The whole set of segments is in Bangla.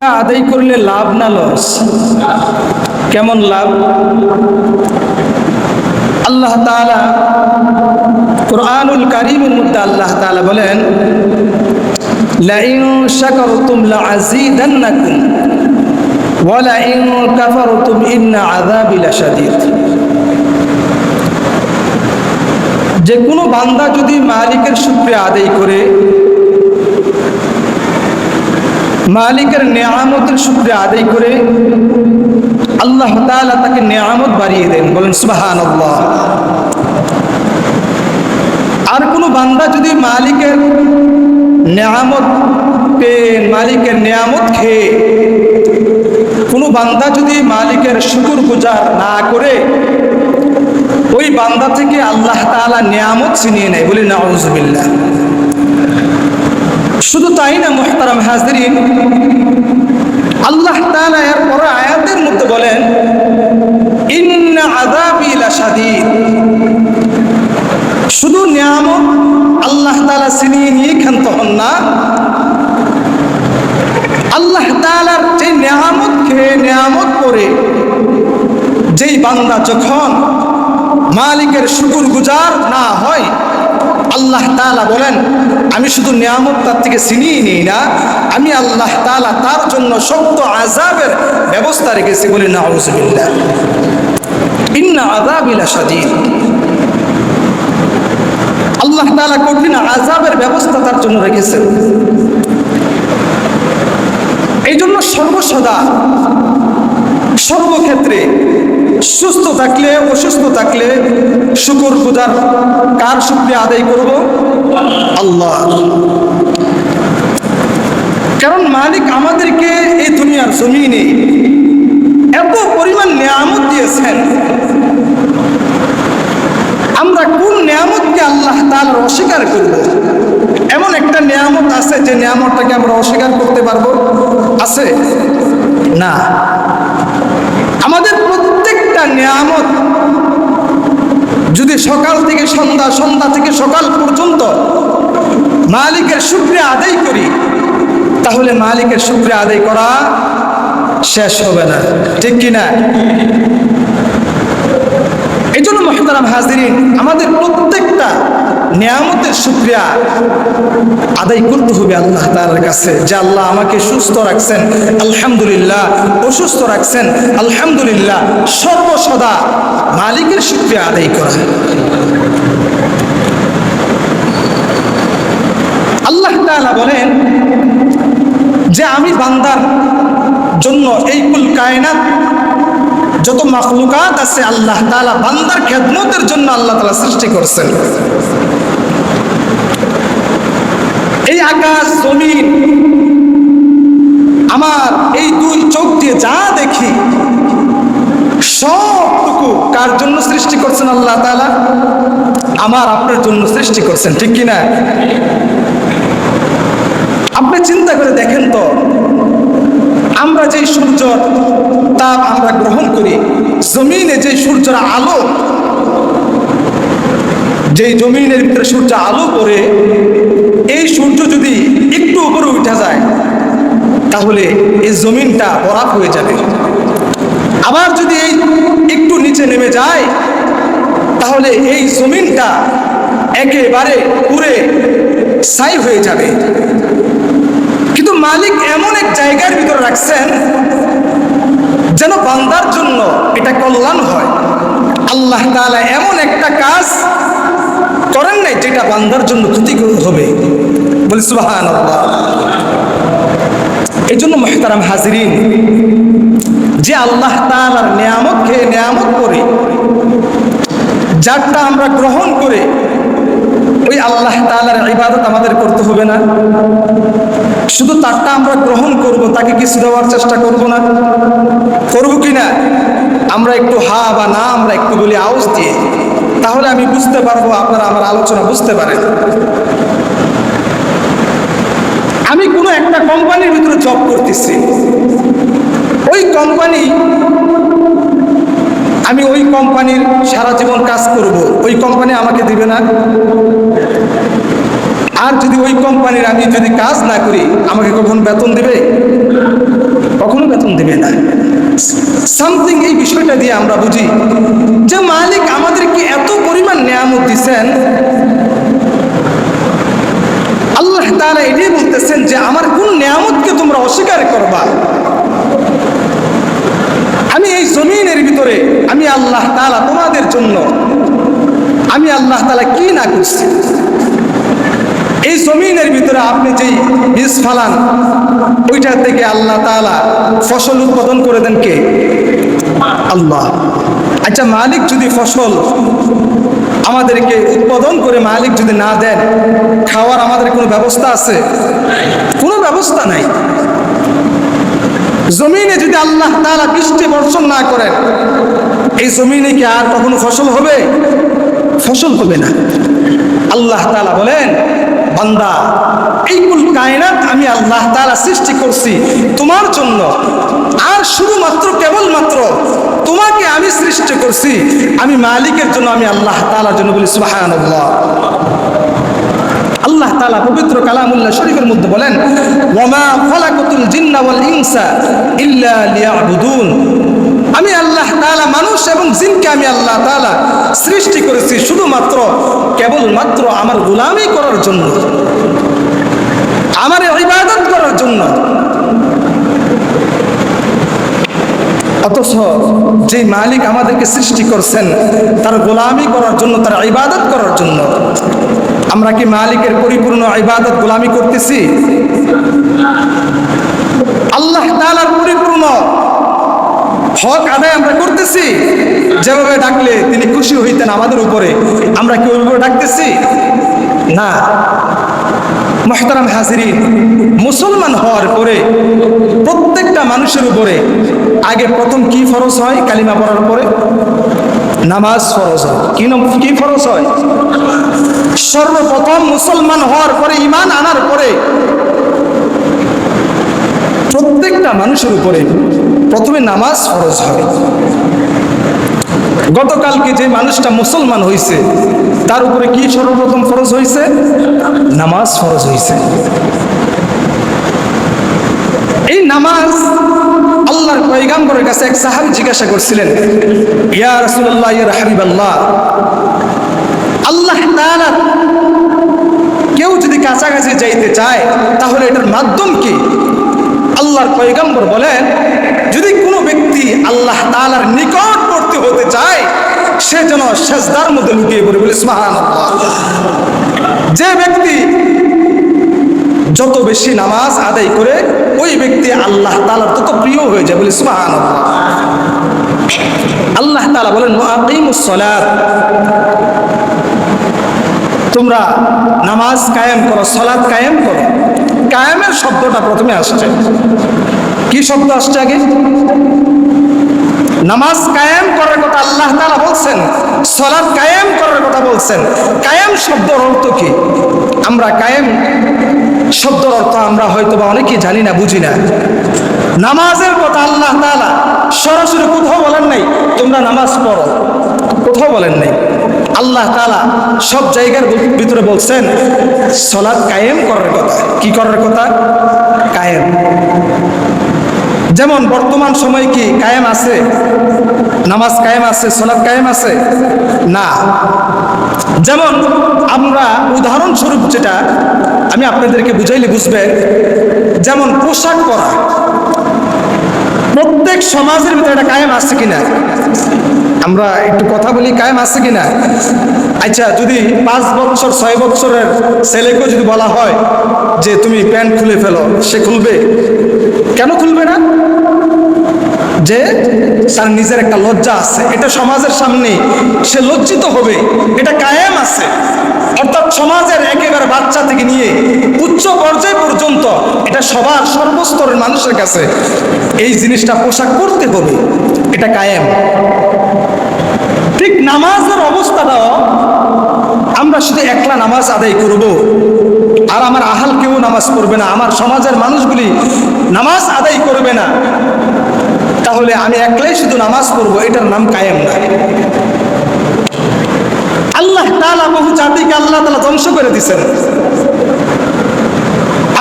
আদায় করলে লাভ না লস? কেমন লাভ? আল্লাহ তাআলা কোরআনুল কারিমের মধ্যে আল্লাহ তাআলা বলেন শাকারতুম লাআযীদান্নাকুম ওয়া লাইন কাফারতুম ইন্না আযাবি লাশাদীদ। যে কোনো বান্দা যদি মালিকের শুকরিয়া আদায় করে মালিকের নেয়ামতের শুক্রে আদায় করে আল্লাহ তাআলা তাকে নেয়ামত বাড়িয়ে দেন। বলেন সুবাহান আর কোনো বান্দা যদি মালিকের নেয়ামত পেয়ে, মালিকের নেয়ামত খেয়ে, কোনো বান্দা যদি মালিকের শুকুর গুজার না করে, ওই বান্দা থেকে আল্লাহ তাআলা নেয়ামত ছিনিয়ে নেয়। বলি নাউজুবিল্লাহ। শুধু তাই না, মোহতারাম হাজরিন আল্লাহ তাআলা এর পরে আয়াতের মধ্যে বলেন শুধু নিয়ামত আল্লাহ তাআলা ছিনিয়ে নিয়ে ক্ষান্ত হন না, আল্লাহ তালার যে নিয়ামত খেয়ে নিয়ামত করে, যেই বান্দা যখন মালিকের শুকুর গুজার না হয় আল্লাহ তাআলা বলেন, আমি শুধু নিয়ামত তার থেকে ছিনিয়ে নিই না, আমি আল্লাহ তাআলা তার জন্য শক্ত আজাবের ব্যবস্থা রেখেছি বলে না আউজবিল্লাহ ইন্না আযাবিলা শাদীদ আল্লাহ তাআলা কঠিন আজাবের ব্যবস্থা তার জন্য রেখেছেন। এই জন্য সর্বসদা সর্বক্ষেত্রে সুস্থ থাকলে, অসুস্থ থাকলে শুকর গুজার কার শুক্রিয়া আদায় করব? আল্লাহ। কারণ মালিক আমাদেরকে এই দুনিয়ার জমিনে এত পরিমাণ নিয়ামত দিয়েছেন। আমরা কোন নিয়ামতকে আল্লাহ তাআলার অস্বীকার করব? এমন একটা নিয়ামত আছে যে নিয়ামতটাকে আমরা অস্বীকার করতে পারব? আছে? না। নিয়ামত। যদি সকাল থেকে সন্ধ্যা সন্ধ্যা থেকে সকাল পর্যন্ত মালিকের শুক্রে আদায় করি, তাহলে মালিকের শুক্রে আদায় করা শেষ হবে না। ঠিক কিনা এই জন্য মহতারাম হাজিরিন, আমাদের প্রত্যেকটা নিয়ামতের শুক্রিয়া আদায় করতে হবে আল্লাহ তাআলার কাছে। যে আল্লাহ আমাকে সুস্থ রাখছেন, আলহামদুলিল্লাহ, অসুস্থ রাখছেন, আলহামদুলিল্লাহ, সর্বসদা মালিকের শুক্রিয়া আদায় করা। আল্লাহ তাআলা বলেন যে আমি বান্দার জন্য এই কুল কায়নাত যত মাখলুকাত আছে আল্লাহ তালা বান্দার খেদমতের জন্য আল্লাহ তালা সৃষ্টি করছেন। এই আকাশ, জমিন, আমার এই দুই চোখ দিয়ে যা দেখি, সবটুকু কার জন্য সৃষ্টি করছেন আল্লাহ তালা আমার আপনার জন্য সৃষ্টি করছেন, ঠিক কি না আপনি চিন্তা করে দেখেন তো, আমরা যে সূর্য তাপ আমরা গ্রহণ করি, জমিনে যে সূর্যের আলো যে জমিনের ভিতরে সূর্য আলো করে এই সূর্য যদি একটু উপরে উঠা যায়, তাহলে এই জমিনটা বরাফ হয়ে যাবে। আবার যদি এই একটু নিচে নেমে যায়, তাহলে এই জমিনটা একেবারে পুরে ছাই হয়ে যাবে। কিন্তু মালিক এমন এক জায়গার ভিতরে রাখছেন যেন বান্দার জন্য এটা কল্যাণ হয়। আল্লাহ তালা এমন একটা কাজ করেন নাই যেটা বান্দার জন্য ক্ষতিকর হবে। বলি সুবাহান এই জন্য মহতারাম হাজিরিন, যে আল্লাহ তাআলার নিয়ামত খেয়ে নিয়ামত করে, যারটা আমরা গ্রহণ করে ওই আল্লাহ তাআলার ইবাদত আমাদের করতে হবে না। শুধু তারটা আমরা গ্রহণ করব, তাকে কিছু দেওয়ার চেষ্টা করব না। করব কি না? আমরা একটু হা বা না, আমরা একটু বলি আওয়াজ দিয়ে। তাহলে আমি বুঝতে পারব, আপনারা আমার আলোচনা বুঝতে পারেন। আমি কোনো একটা কোম্পানির ভিতরে জব করতেছি। ওই কোম্পানি আমি ওই কোম্পানির সারা জীবন কাজ করব। ওই কোম্পানি আমাকে দিবে না। আর যদি ওই কোম্পানির আমি যদি কাজ না করি, আমাকে কখন বেতন দেবে? কখনো বেতন দিবে না। সামথিং এই বিষয়টা দিয়ে আমরা বুঝি যে মালিক আমাদেরকে এত পরিমাণ নিয়ামত দিচ্ছেন আল্লাহ তারা এটাই বলতেছেন যে আমার কোন নিয়ামতকে তোমরা অস্বীকার করবা। আমি এই জমিনের ভিতরে আমি আল্লাহ তাআলা তোমাদের জন্য, আমি আল্লাহ তালা কি না করছি এই জমিনের ভিতরে আপনি যেই বীজ ফালান ওইটা থেকে আল্লাহ তাআলা ফসল উৎপাদন করে দেন কে? আল্লাহ। আচ্ছা মালিক যদি ফসল আমাদেরকে উৎপাদন করে মালিক যদি না দেন, খাওয়ার আমাদের কোনো ব্যবস্থা আছে? কোনো ব্যবস্থা নাই। জমিনে যদি আল্লাহ তাআলা বৃষ্টি বর্ষণ না করেন এই জমিনে কি আর কখনো ফসল হবে? ফসল হবে না। আল্লাহ তালা বলেন, বান্দা, এই কুল কায়নাত আমি আল্লাহ তাআলা সৃষ্টি করছি তোমার জন্য। আর শুধুমাত্র, কেবলমাত্র তোমাকে আমি সৃষ্টি করছি, আমি মালিকের জন্য আমি আল্লাহ তালার জন্য বলি সুবহানাল্লাহ। আল্লাহ তাআলা পবিত্র কালামুল্লাহ শরীফের মধ্যে বলেন ওয়ামা খালাকাতুল জিন্না ওয়াল ইনসা ইল্লা লিয়াবুদুন। আমি আল্লাহ তালা মানুষ এবং জিনকে আমি আল্লাহ তাআলা সৃষ্টি করেছি শুধুমাত্র, কেবলমাত্র আমার গোলামি করার জন্য। আমার ইবাদত করার জন্য। অথচ যে মালিক আমাদেরকে সৃষ্টি করছেন, তার গোলামি করার জন্য, তার ইবাদত করার জন্য। আমরা কি মালিকের পরিপূর্ণ ইবাদত গোলামি করতেছি? আল্লাহ পরিপূর্ণ হক আদায় আমরা করতেছি। যেভাবে ডাকলে তিনি খুশি হইতেন আমাদের উপরে। আমরা কি ওইভাবে ডাকতেছি? না। মহতারাম হাজিরিন, মুসলমান হওয়ার পরে প্রত্যেকটা মানুষের উপরে আগে প্রথম কি ফরজ হয়? কালিমা পড়ার পরে নামাজ ফরজ হয়। কি কি ফরজ হয়? সর্বপ্রথম মুসলমান হওয়ার পরে ইমান আনার পরে প্রত্যেকটা মানুষের উপরে প্রথমে নামাজ ফরজ হয় গতকালকে যে মানুষটা মুসলমান হয়েছে তার উপরে কি সর্বপ্রথম ফরজ হয়েছে নামাজ ফরজ হয়েছে এই নামাজ আল্লাহর পয়গাম্বরের কাছে এক সাহাবী জিজ্ঞাসা করছিলেন, ইয়া রাসূলুল্লাহ, ইয়া হাবিবাল্লাহ, আল্লাহ তাআলা কেউ যদি কাছাকাছি যাইতে চায়, তাহলে এটার মাধ্যম কি? আল্লাহর পয়গম্বর বলেন যদি কোনো ব্যক্তি আল্লাহ তাআলার নিকটবর্তী হতে চায়, সে যেন সেজদার মধ্যে লুটিয়ে পড়ে বলে সুবহান যে ব্যক্তি যত বেশি নামাজ আদায় করে, ওই ব্যক্তি আল্লাহ তালার তত প্রিয় হয়ে যায় বলে সুবহান আল্লাহ তাআলা বলেন তোমরা নামাজ কায়েম করো সলাৎ কায়েম করো। কায়েমের শব্দটা প্রথমে আসছে। কি শব্দ আসছে আগে? নামাজ কায়েম করার কথা আল্লাহ তাআলা বলছেন সলাৎ কায়েম করার কথা বলছেন। কায়েম শব্দর অর্থ কি? আমরা কায়েম শব্দর অর্থ আমরা হয়তো বা অনেকেই জানি না, বুঝি না। নামাজের কথা আল্লাহ তাআলা সরাসরি কোথাও বলেন নাই, তোমরা নামাজ পড়ো। কোথাও বলেন নাই। আল্লাহ তাআলা সব জায়গার ভিতরে বলছেন, সলাৎ কায়েম করার কথা। কি করার কথা? কায়েম। যেমন বর্তমান সময় কি কায়েম আছে? নামাজ কায়েম আছে, সলাৎ কায়েম আছে? না। যেমন আমরা উদাহরণস্বরূপ যেটা আমি আপনাদেরকে বুঝাইলে বুঝবে, যেমন পোশাক পরা। প্রত্যেক সমাজের ভিতরে এটা কায়েম আছে কিনা? আমরা একটু কথা বলি, কায়েম আছে কিনা? আচ্ছা যদি পাঁচ বছর, ছয় বছরের ছেলেকেও যদি বলা হয় যে তুমি প্যান্ট খুলে ফেলো, সে খুলবে? কেন খুলবে না? যে তার নিজের একটা লজ্জা আছে, এটা সমাজের সামনে সে লজ্জিত হবে, এটা কায়েম আছে। অর্থাৎ সমাজের একেবারে বাচ্চা থেকে নিয়ে উচ্চ পর্যায় পর্যন্ত এটা সবার সর্বস্তরের মানুষের কাছে এই জিনিসটা পোশাক করতে হবে, এটা কায়েম। ঠিক নামাজের অবস্থাটাও আমরা শুধু একলা নামাজ আদায় করব, আর আমার আহাল কেউ নামাজ পড়বে না, আমার সমাজের মানুষগুলি নামাজ আদায় করবে না। তাহলে আমি একলাই শুধু নামাজ পড়ব, এটার নাম কায়েম না। আল্লাহ তাআলা বহু জাতিকে আল্লাহ তাআলা ধ্বংস করে দিছেন।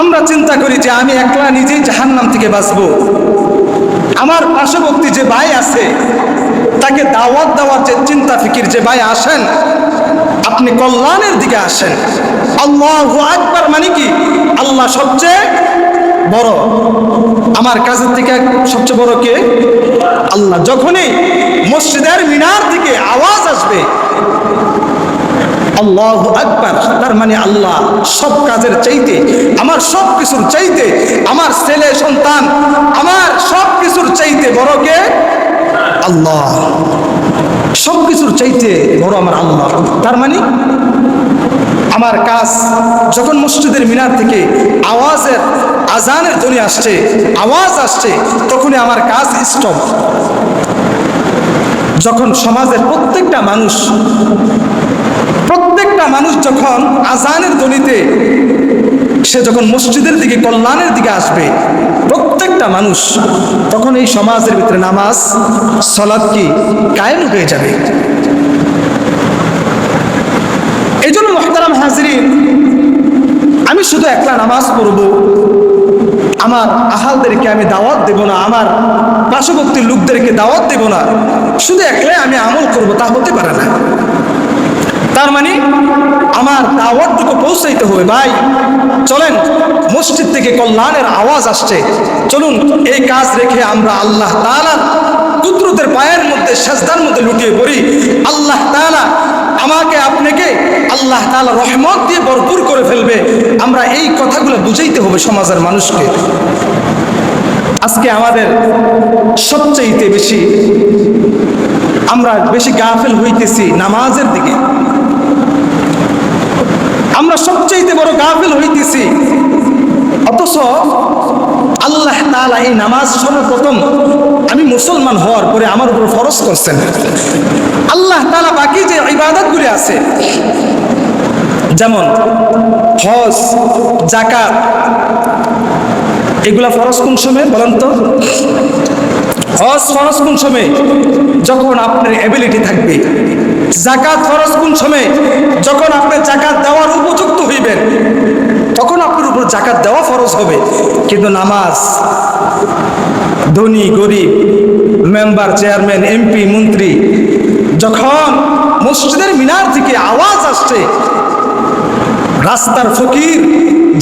আমরা চিন্তা করি যে আমি একলা নিজেই জাহান্নাম থেকে বাঁচবো। আমার পার্শ্ববর্তী যে ভাই আছে, তাকে দাওয়াত দেওয়ার যে চিন্তা ফিকির যে ভাই আসেন, আপনি কল্যাণের দিকে আসেন। আল্লাহ আকবার মানে কি? আল্লাহ সবচেয়ে বড়। আমার কাজের থেকে সবচেয়ে বড় কে? আল্লাহ। যখনই মসজিদের মিনার দিকে আওয়াজ আসবে আল্লাহ আকবার। তার মানে আল্লাহ সব কাজের চাইতে, আমার সব কিছুর চাইতে, আমার ছেলে, সন্তান, আমার সব কিছুর চাইতে বড় কে? আল্লাহ। সব কিছুর চাইতে বড় আমার আল্লাহ। তার মানে আমার কাজ যখন মসজিদের মিনার থেকে আওয়াজের আজানের ধ্বনি আসছে, আওয়াজ আসছে, তখনই আমার কাজ স্টপ যখন সমাজের প্রত্যেকটা মানুষ প্রত্যেকটা মানুষ যখন আজানের ধ্বনিতে সে যখন মসজিদের দিকে, কল্যাণের দিকে আসবে, প্রত্যেকটা মানুষ তখন এই সমাজের ভিতরে নামাজ সলাদ কি? কায়েম হয়ে যাবে। এই জন্য মোহতারাম হাজরিন, আমি শুধু একলা নামাজ পড়ব, আমার আহালদেরকে আমি দাওয়াত দেব না, আমার পার্শ্ববর্তী লোকদেরকে দাওয়াত দেব না, শুধু একলাই আমি আমল করব, তা হতে পারে না। তার মানে আমার দাওয়াতটুকু পৌঁছাইতে হবে। ভাই, চলেন, মসজিদ থেকে কল্যাণের আওয়াজ আসছে। চলুন, এই কাজ রেখে আমরা আল্লাহ তাআলার কুদরতের পায়ের মধ্যে, সাজদার মধ্যে লুটিয়ে পড়ি। আল্লাহ তাআলা আমাকে, আপনাকে আল্লাহ তাআলা রহমত দিয়ে ভরপুর করে ফেলবে। আমরা এই কথাগুলো বুঝাইতে হবে সমাজের মানুষকে। আজকে আমাদের সবচাইতে বেশি আমরা বেশি গাফেল হইতেছি নামাজের দিকে। আমরা সবচাইতে বড় গাফেল হইতেছি। অথচ আল্লাহ তাআলা এই নামাজ সর্বপ্রথম আমি মুসলমান হওয়ার পরে আমার উপর ফরজ করছেন। আল্লাহ তাআলা বাকি যে ইবাদতগুলি আছে, যেমন হজ জাকাত এগুলা ফরজ কোন সময় বলেন তো? হজ ফরজ কোন সময়? যখন আপনার এবিলিটি থাকবে। জাকাত ফরজ কোন সময় যখন আপনি জাকাত দেওয়ার উপযুক্ত হইবেন, তখন আপনার উপর জাকাত দেওয়া ফরজ হবে। কিন্তু নামাজ, ধনী, গরিব, মেম্বার, চেয়ারম্যান, এমপি, মন্ত্রী, যখন মসজিদের মিনার থেকে আওয়াজ আসছে, রাস্তার ফকির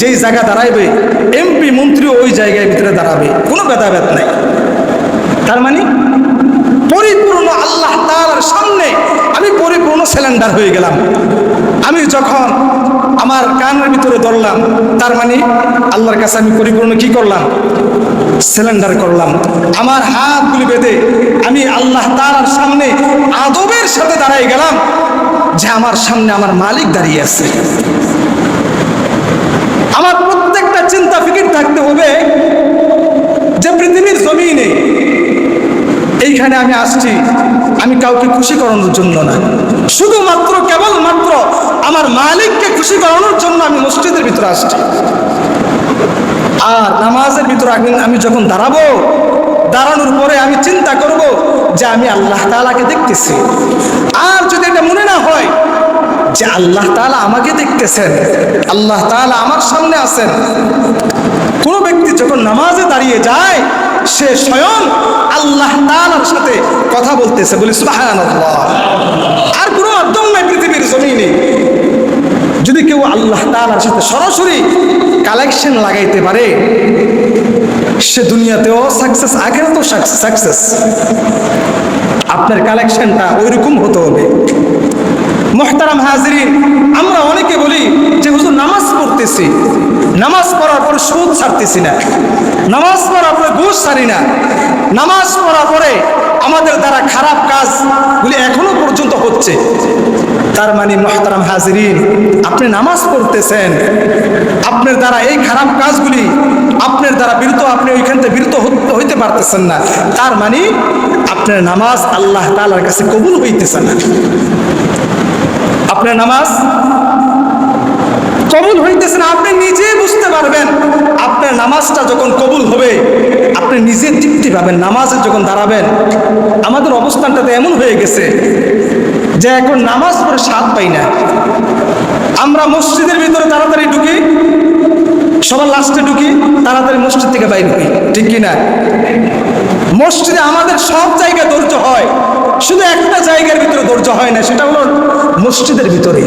যেই জায়গা দাঁড়াইবে, এমপি, মন্ত্রী ওই জায়গায় ভিতরে দাঁড়াবে। কোনো ভেদাভেদ নাই। তার মানে পরিপূর্ণ আল্লাহ তাআলার সামনে আমি পরিপূর্ণ সিলিন্ডার হয়ে গেলাম। আমি যখন আমার কানের ভিতরে ধরলাম, তার মানে আল্লাহর কাছে আমি পরিপূর্ণ কি করলাম? সিলিন্ডার করলাম। আমার হাতগুলি বেঁধে আমি আল্লাহ তার সামনে আদবের সাথে দাঁড়াই গেলাম যে আমার সামনে আমার মালিক দাঁড়িয়ে আছে। আমার প্রত্যেকটা চিন্তা ফিকির থাকতে হবে যে পৃথিবীর জমিনে এইখানে আমি আসছি, আমি কাউকে খুশি করানোর জন্য না। শুধুমাত্র, কেবলমাত্র আমার মালিককে খুশি করানোর জন্য আমি মসজিদের ভিতরে আসছি। আর নামাজের ভিতরে আমি- আমি যখন দাঁড়াবো, দাঁড়ানোর পরে আমি চিন্তা করব যে আমি আল্লাহ তাআলাকে দেখতেছি। আর যদি এটা মনে না হয় যে আল্লাহ তাআলা আমাকে দেখতেছেন, আল্লাহ তাআলা আমার সামনে আছেন, কোনো ব্যক্তি যখন নামাজে দাঁড়িয়ে যায় সে স্বয়ং আল্লাহ তাআলার সাথে কথা বলতেছে। বলি, সুবহানাল্লাহ। আর কোনো মাধ্যম নাই পৃথিবীর জমিনে। যদি কেউ আল্লাহ তাআলার সাথে সরাসরি কালেকশন লাগাইতে পারে, সে দুনিয়াতেও সাকসেস আগেও তো সাকসেস আপনার কালেকশনটা ওইরকম হতে হবে। মোহতারাম হাজরিন, আমরা অনেকে বলি যে হুজুর নামাজ পড়তেছি। নামাজ পড়ার পরে সুদ ছাড়তেছি না। নামাজ পড়ার পরে ঘুষ ছাড়ি না। নামাজ পড়ার পরে আমাদের দ্বারা খারাপ কাজগুলি এখনও পর্যন্ত হচ্ছে। তার মানে মোহতারাম হাজরিন, আপনি নামাজ পড়তেছেন। আপনার দ্বারা এই খারাপ কাজগুলি আপনার দ্বারা বিরত, আপনি ওইখান থেকে বিরত হইতে পারতেছেন না। তার মানে আপনার নামাজ আল্লাহ তাআলার কাছে কবুল হইতেছে না। আপনার নামাজ কবুল হইতেছে না, আপনি নিজে বুঝতে পারবেন। আপনার নামাজটা যখন কবুল হবে, আপনি নিজে তৃপ্তি পাবেন, নামাজে যখন দাঁড়াবেন। আমাদের অবস্থানটা তো এমন হয়ে গেছে যে এখন নামাজ পড়ে স্বাদ পাই না। আমরা মসজিদের ভিতরে তাড়াতাড়ি ঢুকি, সবার লাস্টে ঢুকি, তাড়াতাড়ি মসজিদ থেকে বাইর হই, ঠিক কি না মসজিদে আমাদের সব জায়গায় ধৈর্য হয়। শুধু একটা জায়গার ভিতরে ধৈর্য হয় না, সেটা হলো মসজিদের ভিতরে।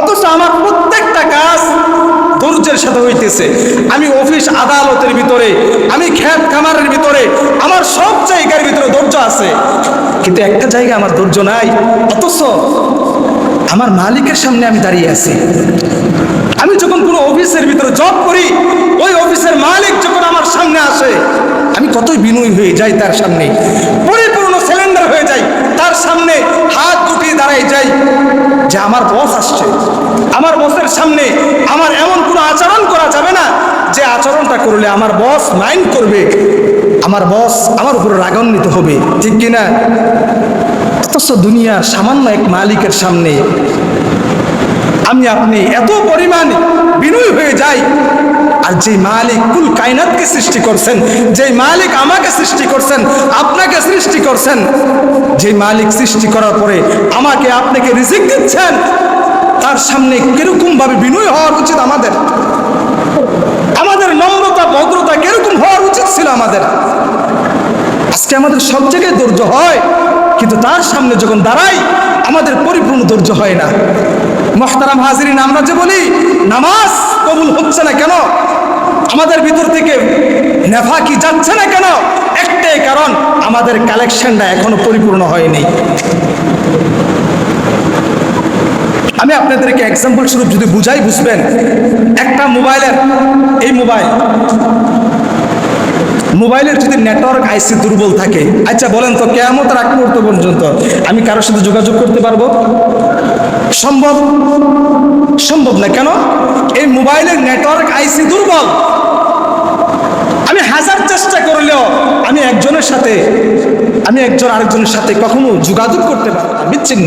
অথচ আমার প্রত্যেকটা কাজ ধৈর্যের সাথে হইতেছে। আমি অফিস আদালতের ভিতরে, আমি খ্যাত খামারের ভিতরে, আমার সব জায়গার ভিতরে ধৈর্য আছে। কিন্তু একটা জায়গা আমার ধৈর্য নাই, অথচ আমার মালিকের সামনে আমি দাঁড়িয়ে আছি। আমি যখন কোনো অফিসের ভিতরে জব করি, ওই অফিসের মালিক যখন আমার সামনে আসে আমি কতই বিনয়ী হয়ে যাই তার সামনে। পরিপূর্ণ সিলিন্ডার হয়ে যাই, তার সামনে হাত গুটিয়ে দাঁড়াই যাই, যে আমার বস আসছে। আমার বসের সামনে আমার এমন কোনো আচরণ করা যাবে না, যে আচরণটা করলে আমার বস মাইন্ড করবে, আমার বস আমার উপরে রাগান্বিত হবে। ঠিক কিনা? অথচ দুনিয়ার সামান্য এক মালিকের সামনে আমি আপনি এত পরিমাণ বিনয় হয়ে যাই আর যে মালিক কুল কায়নাতকে সৃষ্টি করছেন যে মালিক আমাকে সৃষ্টি করছেন, আপনাকে সৃষ্টি করছেন যে মালিক সৃষ্টি করার পরে আমাকে আপনাকে রিজিক দিচ্ছেন? তার সামনে কীরকম ভাবে বিনয় হওয়ার উচিত আমাদের? আমাদের নম্রতা, ভদ্রতা কীরকম হওয়ার উচিত ছিল আমাদের? আজকে আমাদের সব জায়গায় ধৈর্য হয়, কিন্তু তার সামনে যখন দাঁড়াই, আমাদের পরিপূর্ণ ধৈর্য হয় না। মহতারাম হাজিরিন, আমরা যে বলি, নামাজ কবুল হচ্ছে না কেন? আমাদের ভিতর থেকে নেফা কি যাচ্ছে না কেন? একটাই কারণ, আমাদের কালেকশনটা এখনও পরিপূর্ণ হয়নি। আমি আপনাদেরকে এক্সাম্পল স্বরূপ যদি বুঝাই, বুঝবেন? একটা মোবাইলের এই মোবাইল মোবাইলের যদি নেটওয়ার্ক আইসি দুর্বল থাকে আচ্ছা বলেন তো কেমন রাখ মুহূর্ত পর্যন্ত আমি কারোর সাথে যোগাযোগ করতে পারব? সম্ভব? সম্ভব না, কেন? এই মোবাইলের নেটওয়ার্ক আইসি দুর্বল। আমি হাজার চেষ্টা করলেও আমি একজনের সাথে, আমি একজন আরেকজনের সাথে কখনো যোগাযোগ করতে পারব না, বিচ্ছিন্ন।